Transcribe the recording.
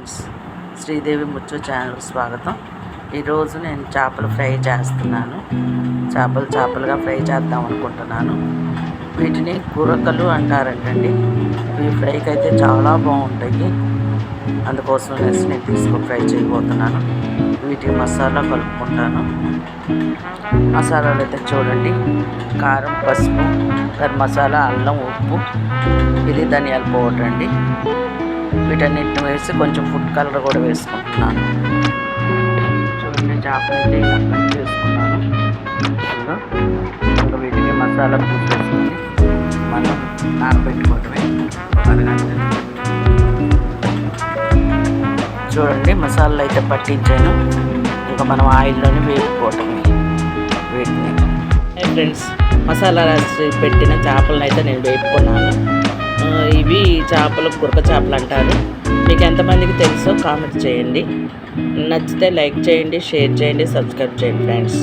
Friends Sridevi ముచ్చు channel స్వాగతం. ఈరోజు నేను చేపలు ఫ్రై చేస్తున్నాను. చేపలు చేపలుగా ఫ్రై చేద్దాం అనుకుంటున్నాను. వీటిని కూరకలు అంటారంటండి. ఇవి ఫ్రైకి అయితే చాలా బాగుంటాయి. అందుకోసం నెక్స్ట్ నేను తీసుకొని ఫ్రై చేయబోతున్నాను. వీటి మసాలా కలుపుకుంటాను. మసాలాలు అయితే చూడండి. కారం పసుపు గరం మసాలా అల్లం ఉప్పు ఇది ధనియాల పౌడర్ అండి. వీటన్నిటిని వేసి కొంచెం ఫుడ్ కలర్ కూడా వేసుకుంటున్నాను. చూడండి చేపలు ఇలా కట్ చేసుకున్నాను. ఇంకా వీటికి మసాలా పూసేసుకొని మనం నానబెట్టుకోవటమే. చూడండి మసాలాలు అయితే పట్టించాను. ఇంకా మనం ఆయిల్లోనే వేపుకోవటమే వీటిని. ఫ్రెండ్స్ మసాలా రాసి పెట్టిన చేపలను అయితే నేను వేపుకున్నాను. ఇవి చేపలు కురక చేపలు అంటారు. మీకు ఎంతమందికి తెలుసో కామెంట్ చేయండి. నచ్చితే లైక్ చేయండి షేర్ చేయండి సబ్స్క్రైబ్ చేయండి ఫ్రెండ్స్.